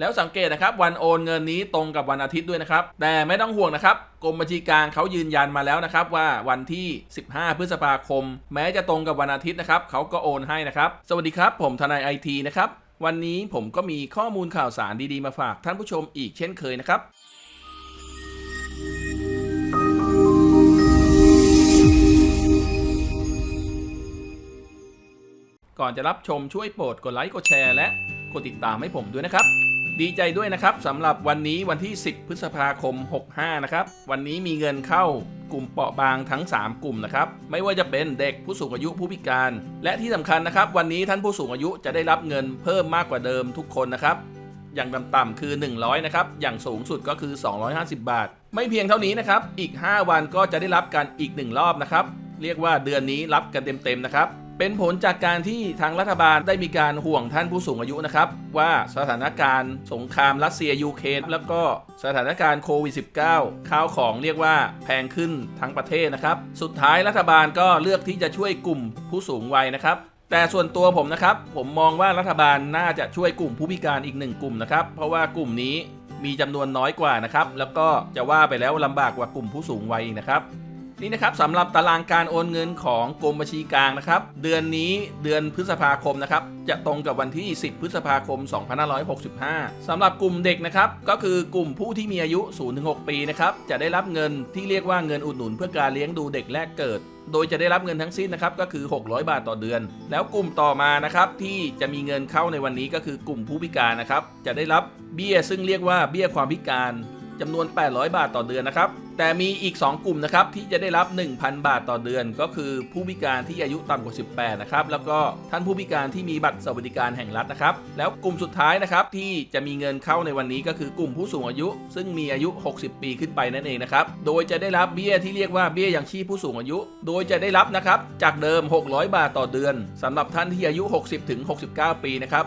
แล้วสังเกตนะครับวันโอนเงินนี้ตรงกับวันอาทิตย์ด้วยนะครับ แต่ไม่ต้องห่วงนะครับกรมบัญชีกลางเขายืนยันมาแล้วนะครับว่าวันที่ 15 พฤษภาคม แม้จะตรงกับวันอาทิตย์นะครับเขาก็โอนให้นะครับ สวัสดีครับ ผมทนายไอทีนะครับ วันนี้ผมก็มีข้อมูลข่าวสารดีๆมาฝากท่านผู้ชมอีกเช่นเคยนะครับก่อนจะรับชมช่วยโปรดกดไลค์กดแชร์และกดติดตามให้ผมด้วยนะครับ ดีใจด้วยนะครับสำหรับวันนี้วันที่ 10 พฤษภาคม 65 นะครับ วันนี้มีเงินเข้ากลุ่มเปราะบางทั้ง 3 กลุ่มนะครับ ไม่ว่าจะเป็นเด็กผู้สูงอายุผู้พิการ และที่สำคัญนะครับ วันนี้ท่านผู้สูงอายุจะได้รับเงินเพิ่มมากกว่าเดิมทุกคนนะครับ อย่างต่ำๆคือ 100 นะครับ อย่างสูงสุดก็คือ 250 บาท ไม่เพียงเท่านี้นะครับ อีก 5 วันก็จะได้รับกันอีก 1 รอบนะครับ เรียกว่าเดือนนี้รับกันเต็มๆนะครับ เป็นผลจากการที่ทางรัฐบาลได้มีการห่วงท่านผู้สูงอายุนะครับ ว่าสถานการณ์สงครามรัสเซียยูเครนแล้วก็สถานการณ์โควิด -19 ข้าวของเรียกว่าแพงขึ้นทั้งประเทศนะครับ สุดท้ายรัฐบาลก็เลือกที่จะช่วยกลุ่มผู้สูงวัยนะครับแต่ส่วนตัวผมนะครับ ผมมองว่ารัฐบาลน่าจะช่วยกลุ่มผู้พิการอีกหนึ่งกลุ่มนะครับ เพราะว่ากลุ่มนี้มีจำนวนน้อยกว่านะครับ แล้วก็จะว่าไปแล้วลำบากกว่ากลุ่มผู้สูงวัยนะครับ นี่นะครับสำหรับตารางการโอนเงินของกรมบัญชีกลางนะครับ เดือนนี้เดือนพฤษภาคมนะครับ จะตรงกับวันที่ 10 พฤษภาคม 2565สำหรับกลุ่มเด็กนะครับ ก็คือกลุ่มผู้ที่มีอายุ 0-6 ปีนะครับ จะได้รับเงินที่เรียกว่าเงินอุดหนุน เพื่อการเลี้ยงดูเด็กแรกเกิดโดยจะได้รับเงินทั้งสิ้นนะครับก็คือ 600 บาทต่อเดือน แล้วกลุ่มต่อมานะครับที่จะมีเงินเข้าในวันนี้ก็คือกลุ่มผู้พิการนะครับจะได้รับเบี้ยซึ่งเรียกว่าเบี้ยความพิการจำนวน 800 บาทต่อเดือนนะครับแต่มีอีก 2 กลุ่มนะครับที่จะได้รับ 1,000 บาทต่อเดือน ก็คือผู้พิการที่อายุต่ำกว่า 18 นะครับ แล้วก็ท่านผู้พิการที่มีบัตรสวัสดิการแห่งรัฐนะครับ แล้วกลุ่มสุดท้ายนะครับที่จะมีเงินเข้าในวันนี้ก็คือกลุ่มผู้สูงอายุ ซึ่งมีอายุ 60 ปีขึ้นไปนั่นเองนะครับ โดยจะได้รับเบี้ยที่เรียกว่าเบี้ยยังชีพผู้สูงอายุ โดยจะได้รับนะครับจากเดิม 600 บาทต่อเดือนสำหรับท่านที่อายุ 60 ถึง 69 ปีนะครับ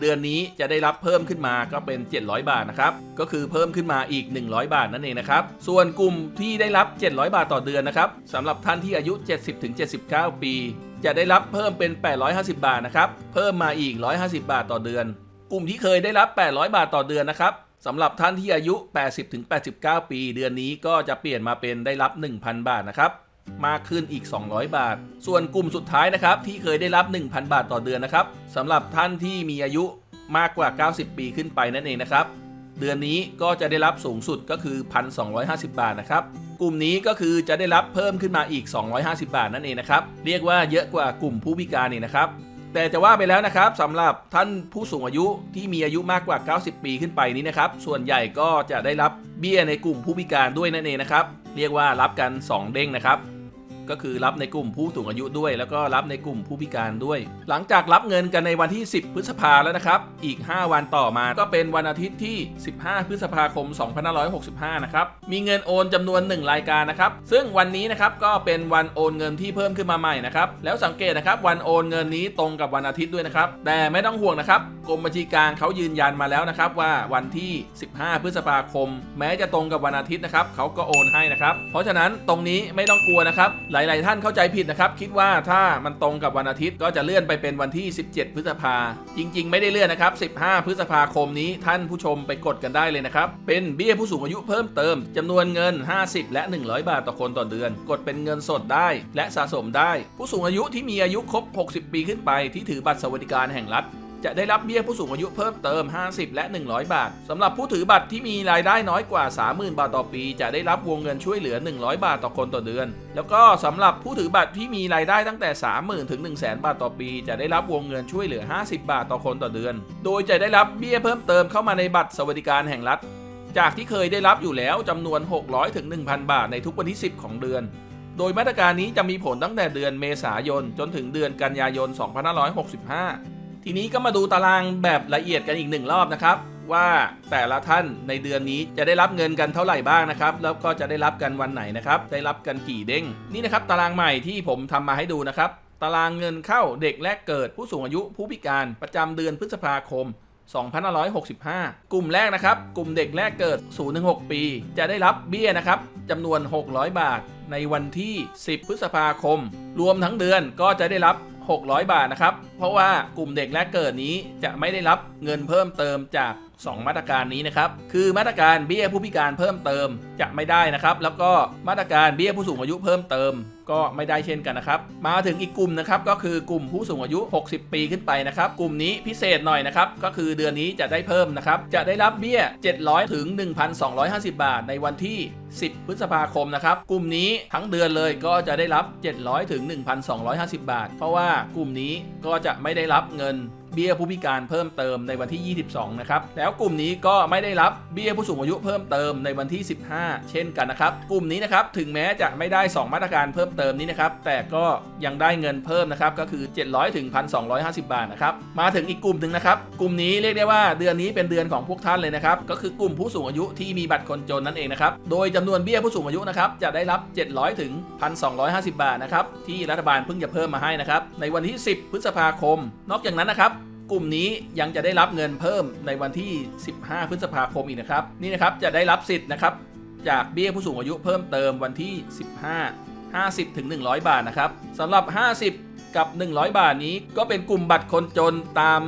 เดือนนี้จะได้รับเพิ่มขึ้นมาก็เป็น 700 บาทนะครับ ก็คือเพิ่มขึ้นมาอีก 100 บาทนั่นเองนะครับ ส่วนกลุ่มที่ได้รับ 700 บาทต่อเดือนนะครับสำหรับท่านที่อายุ 70-79 ปี จะได้รับเพิ่มเป็น 850 บาทนะครับ เพิ่มมาอีก 150 บาทต่อเดือน กลุ่มที่เคยได้รับ 800 บาทต่อเดือนนะครับสำหรับท่านที่อายุ 80-89 ปี เดือนนี้ก็จะเปลี่ยนมาเป็นได้รับ 1,000 บาทนะครับ มากขึ้นอีก 200 บาท ส่วนกลุ่มสุดท้ายนะครับ ที่เคยได้รับ 1,000 บาทต่อเดือนนะครับสำหรับท่านที่มีอายุมากกว่า 90 ปีขึ้นไปนั่นเองนะครับ เดือนนี้ก็จะได้รับสูงสุดก็คือ 1,250 บาทนะครับ กลุ่มนี้ก็คือจะได้รับเพิ่มขึ้นมาอีก 250 บาทนั่นเองนะครับ เรียกว่าเยอะกว่ากลุ่มผู้พิการนี่นะครับ แต่จะว่าไปแล้วนะครับสำหรับท่านผู้สูงอายุที่มีอายุมากกว่า 90 ปีขึ้นไปนี้นะครับ ส่วนใหญ่ก็จะได้รับเบี้ยในกลุ่มผู้พิการด้วยนั่นเองนะครับ เรียกว่ารับกัน 2 เด้งนะครับ ก็คือรับในกลุ่มผู้สูงอายุด้วย แล้วก็รับในกลุ่มผู้พิการด้วย หลังจากรับเงินกันในวันที่ 10 พฤษภาแล้วนะครับ อีก 5 วันต่อมาก็เป็นวันอาทิตย์ที่ 15 พฤษภาคม 2565 นะครับ มีเงินโอนจำนวน 1 รายการนะครับ ซึ่งวันนี้นะครับก็เป็นวันโอนเงินที่เพิ่มขึ้นมาใหม่นะครับ แล้วสังเกตนะครับวันโอนเงินนี้ตรงกับวันอาทิตย์ด้วยนะครับ แต่ไม่ต้องห่วงนะครับ รมบัญชีกลางเขายืนยันมาแล้วนะครับว่าวันที่ 15 พฤษภาคม แม้จะตรงกับวันอาทิตย์นะครับเขาก็โอนให้นะครับ เพราะฉะนั้นตรงนี้ไม่ต้องกลัวนะครับ หลาย ๆ ท่านเข้าใจผิดนะครับ คิดว่าถ้ามันตรงกับวันอาทิตย์ก็จะเลื่อนไปเป็นวันที่ 17 พฤษภา จริง ๆ ไม่ได้เลื่อนนะครับ 15 พฤษภาคมนี้ท่านผู้ชมไปกดกันได้เลยนะครับ เป็นเบี้ยผู้สูงอายุเพิ่มเติมจำนวนเงิน 50 และ 100 บาทต่อคนต่อเดือน กดเป็นเงินสดได้ และสะสมได้ ผู้สูงอายุที่มีอายุครบ 60 ปีขึ้นไปที่ถือบัตรสวัสดิการแห่งรัฐ จะได้รับเบี้ยผู้สูงอายุเพิ่มเติม 50 และ 100 บาทสำหรับผู้ถือบัตรที่มีรายได้น้อยกว่า 30,000 บาทต่อปี จะได้รับวงเงินช่วยเหลือ 100 บาทต่อคนต่อเดือน แล้วก็สำหรับผู้ถือบัตรที่มีรายได้ตั้งแต่ 30,000 ถึง 100,000 บาทต่อปี จะได้รับวงเงินช่วยเหลือ 50 บาทต่อคนต่อเดือน โดยจะได้รับเบี้ยเพิ่มเติมเข้ามาในบัตรสวัสดิการแห่งรัฐ จากที่เคยได้รับอยู่แล้วจำนวน 600ถึง1,000 บาทในทุกวันที่ 10 ของเดือนโดยมาตรการนี้จะมีผลตั้งแต่เดือนเมษายน จนถึงเดือนกันยายน 2565 ทีนี้ก็มาดูตารางแบบละเอียดกันอีกหนึ่งรอบนะครับ ว่าแต่ละท่านในเดือนนี้จะได้รับเงินกันเท่าไหร่บ้างนะครับ แล้วก็จะได้รับกันวันไหนนะครับ ได้รับกันกี่เด้ง นี่นะครับตารางใหม่ที่ผมทำมาให้ดูนะครับ ตารางเงินเข้าเด็กแรกเกิดผู้สูงอายุผู้พิการประจำเดือนพฤษภาคม2565 กลุ่มแรกนะครับ กลุ่มเด็กแรกเกิด 0-6 ปี จะได้รับเบี้ยนะครับจำนวน 600 บาทในวันที่ 10 พฤษภาคม รวมทั้งเดือนก็จะได้รับ 600 บาทนะครับ เพราะว่ากลุ่มเด็กแรกเกิดนี้จะไม่ได้รับเงินเพิ่มเติมจาก 2 มาตรการนี้นะครับ คือมาตรการเบี้ยผู้พิการเพิ่มเติมจะไม่ได้นะครับ แล้วก็มาตรการเบี้ยผู้สูงอายุเพิ่มเติม ก็ไม่ได้เช่นกันนะครับ มาถึงอีกกลุ่มนะครับก็คือกลุ่มผู้สูงอายุ 60 ปีขึ้นไปนะครับ กลุ่มนี้พิเศษหน่อยนะครับ ก็คือเดือนนี้จะได้เพิ่มนะครับ จะได้รับเบี้ย 700 ถึง 1,250 บาทในวันที่ 10 พฤษภาคมนะครับ กลุ่มนี้ทั้งเดือนเลยก็จะได้รับ 700 ถึง 1,250 บาท เพราะว่ากลุ่มนี้ก็จะไม่ได้รับเงิน เบี้ยผู้พิการเพิ่มเติมในวันที่ 22 นะครับ แล้วกลุ่มนี้ก็ไม่ได้รับเบี้ยผู้สูงอายุเพิ่มเติมในวันที่ 15 เช่นกันนะครับ กลุ่มนี้นะครับถึงแม้จะไม่ได้ 2 มาตรการเพิ่มเติมนี้นะครับ แต่ก็ยังได้เงินเพิ่มนะครับ ก็คือ 700ถึง1,250 บาทนะครับ มาถึงอีกกลุ่มหนึ่งนะครับ กลุ่มนี้เรียกได้ว่าเดือนนี้เป็นเดือนของพวกท่านเลยนะครับ ก็คือกลุ่มผู้สูงอายุที่มีบัตรคนจนนั่นเองนะครับ โดยจำนวนเบี้ยผู้สูงอายุนะครับจะได้รับ 700ถึง1,250 บาทนะครับที่รัฐบาลเพิ่งจะเพิ่มมาให้นะครับในวันที่ 10 พฤษภาคม นอกจากนั้นนะครับ กลุ่มนี้ยังจะได้รับเงินเพิ่มในวันที่ 15 พฤษภาคมอีกนะครับ นี่นะครับจะได้รับสิทธิ์นะครับ จากเบี้ยผู้สูงอายุเพิ่มเติมวันที่ 15 50ถึง100 บาทนะครับสำหรับ 50 กับ 100 บาทนี้ก็เป็นกลุ่มบัตรคนจนตาม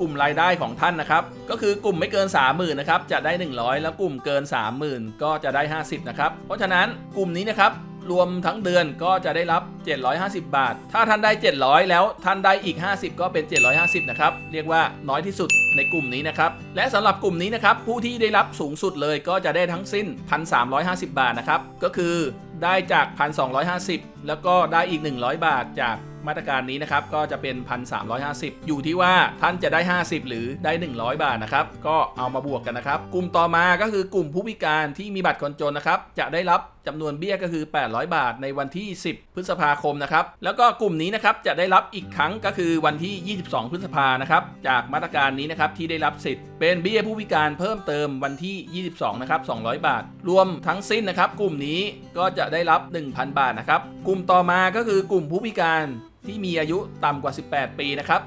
กลุ่มรายได้ของท่านนะครับ ก็คือกลุ่มไม่เกิน 30,000นะครับจะได้ 100 แล้วกลุ่มเกิน 30,000 ก็จะได้ 50นะครับเพราะฉะนั้นกลุ่มนี้นะครับ รวมทั้งเดือนก็จะได้รับ 750 บาท ถ้าท่านได้ 700 แล้วท่านได้อีก 50 ก็เป็น 750 นะครับ เรียกว่าน้อยที่สุดในกลุ่มนี้นะครับ และสำหรับกลุ่มนี้นะครับ ผู้ที่ได้รับสูงสุดเลยก็จะได้ทั้งสิ้น 1,350 บาทนะครับ ก็คือได้จาก 1,250 แล้วก็ได้อีก 100 บาทจากมาตรการนี้นะครับก็จะเป็น 1,350 อยู่ที่ว่าท่านจะได้ 50 หรือได้ 100 บาทนะครับ ก็เอามาบวกกันนะครับ กลุ่มต่อมาก็คือกลุ่มผู้พิการที่มีบัตรคนจนนะครับ จะได้รับ จำนวนเบี้ยก็คือ 800 บาทในวันที่ 10 พฤษภาคมนะครับ แล้วก็กลุ่มนี้นะครับจะได้รับอีกครั้งก็คือวันที่ 22 พฤษภานะครับ จากมาตรการนี้นะครับที่ได้รับสิทธิ์เป็นเบี้ยผู้พิการเพิ่มเติมวันที่ 22 นะครับ 200 บาท รวมทั้งสิ้นนะครับ กลุ่มนี้ก็จะได้รับ 1,000 บาทนะครับ กลุ่มต่อมาก็คือกลุ่มผู้พิการที่มีอายุต่ำกว่า 18 ปีนะครับ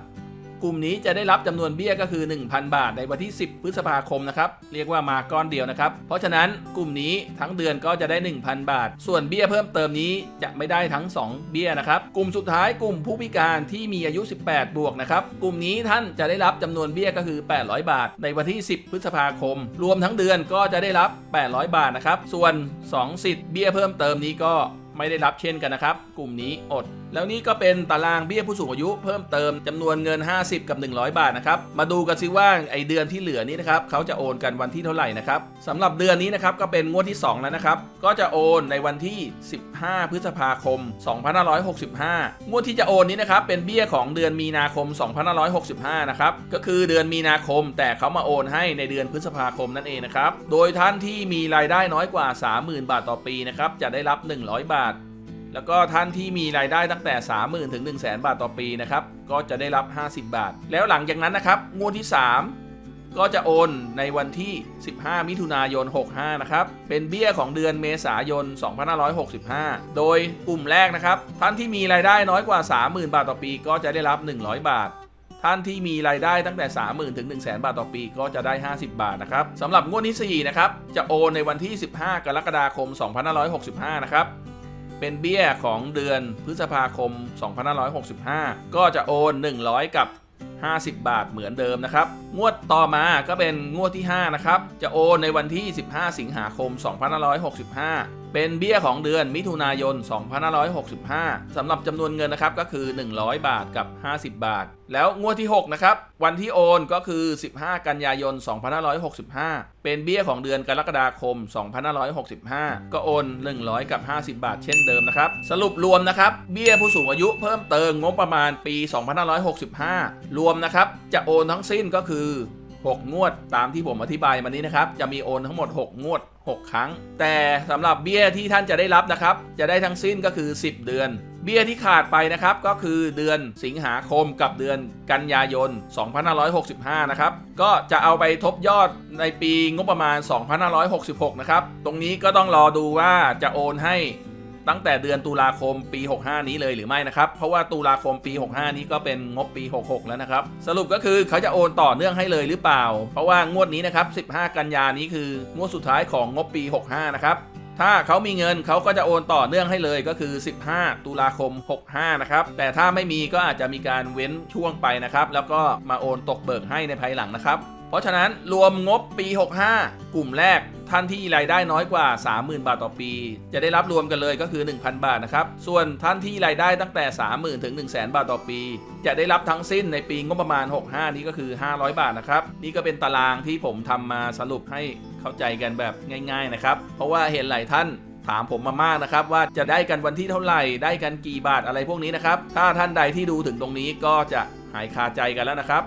กลุ่มนี้จะได้รับจำนวนเบี้ยก็คือ 1,000 บาทในวันที่ 10 พฤษภาคมนะครับเรียกว่ามาก้อนเดียวนะครับ เพราะฉะนั้นกลุ่มนี้ทั้งเดือนก็จะได้ 1,000 บาท ส่วนเบี้ยเพิ่มเติมนี้จะไม่ได้ทั้ง 2 เบี้ยนะครับกลุ่มสุดท้ายกลุ่มผู้พิการที่มีอายุ 18 บวกนะครับกลุ่มนี้ท่านจะได้รับจำนวนเบี้ยก็คือ 800 บาท ในวันที่ 10 พฤษภาคม รวมทั้งเดือนก็จะได้รับ 800 บาทนะครับส่วน 2 สิทธิ์เบี้ยเพิ่มเติมนี้ก็ไม่ได้รับเช่นกันนะครับ กลุ่มนี้อดแล้วนี่ก็เป็นตารางเบี้ยผู้สูงอายุเพิ่มเติมจำนวนเงิน 50 กับ 100 บาทนะครับ มาดูกันซิว่าไอเดือนที่เหลือนี้นะครับเขาจะโอนกันวันที่เท่าไหร่นะครับสำหรับเดือนนี้นะครับก็เป็นงวดที่ 2 แล้วนะครับ ก็จะโอนในวันที่ 15 พฤษภาคม 2565 งวดที่จะโอนนี้นะครับเป็นเบี้ยของเดือนมีนาคม 2565 นะครับก็คือเดือนมีนาคม แต่เขามาโอนให้ในเดือนพฤษภาคมนั่นเองนะครับโดยท่านที่มีรายได้น้อยกว่า 30,000 บาทต่อปีนะครับจะได้รับ 100 บาท แล้วก็ท่านที่มีรายได้ตั้งแต่ 30,000 ถึง 1 0 0 0 0 0 บาทต่อปีนะครับ ก็จะได้รับ 50 บาท แล้วหลังจากนั้นนะครับ งวดที่ 3 ก็จะโอนในวันที่ 15 มิถุนายน 65 นะครับ เป็นเบี้ยของเดือนเมษายน 2565 โดยกลุ่มแรกนะครับ ท่านที่มีรายได้น้อยกว่า 30,000 บาทต่อปี ก็จะได้รับ 100 บาทท่านที่มีรายได้ตั้งแต่ 30,000 ถึง 1 0 0 0 0 0บาทต่อปีก็จะได้ 50 บาทนะครับสำหรับงวดที่4นะครับ จะโอนในวันที่ 15 กรกฎาคม 2565 นะครับ เป็นเบี้ยของเดือนพฤษภาคม 2565 ก็จะโอน 100 กับ 50 บาทเหมือนเดิมนะครับ งวดต่อมาก็เป็นงวดที่ 5 นะครับ จะโอนในวันที่ 15 สิงหาคม 2565 เป็นเบี้ยของเดือนมิถุนายน 2565สำหรับจำนวนเงินนะครับก็คือ 100 บาทกับ 50 บาท แล้วงวดที่ 6 นะครับ วันที่โอนก็คือ 15 กันยายน 2565 เป็นเบี้ยของเดือนกรกฎาคม 2565 ก็โอน 100 กับ 50 บาทเช่นเดิมนะครับ สรุปรวมนะครับ เบี้ยผู้สูงอายุเพิ่มเติมงบประมาณปี 2565 รวมนะครับจะโอนทั้งสิ้นก็คือ 6 งวด ตามที่ผมอธิบายมานี้นะครับ จะมีโอนทั้งหมด 6 งวด 6 ครั้ง แต่สำหรับเบี้ยที่ท่านจะได้รับนะครับ จะได้ทั้งสิ้นก็คือ 10 เดือน เบี้ยที่ขาดไปนะครับ ก็คือเดือนสิงหาคมกับเดือนกันยายน 2565 นะครับ ก็จะเอาไปทบยอดในปีงบประมาณ 2566 นะครับ ตรงนี้ก็ต้องรอดูว่าจะโอนให้ ตั้งแต่เดือนตุลาคมปี 65 นี้เลยหรือไม่นะครับ เพราะว่าตุลาคมปี 65 นี้ก็เป็นงบปี 66 แล้วนะครับ สรุปก็คือเขาจะโอนต่อเนื่องให้เลยหรือเปล่า เพราะว่างวดนี้นะครับ 15 กันยานี้คืองวดสุดท้ายของงบปี 65 นะครับถ้าเขามีเงินเขาก็จะโอนต่อเนื่องให้เลยก็คือ 15 ตุลาคม 65 นะครับ แต่ถ้าไม่มีก็อาจจะมีการเว้นช่วงไปนะครับ แล้วก็มาโอนตกเบิกให้ในภายหลังนะครับ เพราะฉะนั้นรวมงบปี 65 กลุ่มแรก ท่านที่รายได้น้อยกว่า 30,000 บาทต่อปี จะได้รับรวมกันเลยก็คือ 1,000 บาทนะครับ ส่วนท่านที่รายได้ตั้งแต่ 30,000 ถึง 1 0 0 0 0 0 บาทต่อปี จะได้รับทั้งสิ้นในปีงบประมาณ 65 นี้ก็คือ 500 บาทนะครับ นี่ก็เป็นตารางที่ผมทำมาสรุปให้เข้าใจกันแบบง่าย ๆนะครับ เพราะว่าเห็นหลายท่านถามผมมามากนะครับว่าจะได้กันวันที่เท่าไหร่ได้กันกี่บาทอะไรพวกนี้นะครับ ถ้าท่านใดที่ดูถึงตรงนี้ก็จะหายคาใจกันแล้วนะครับ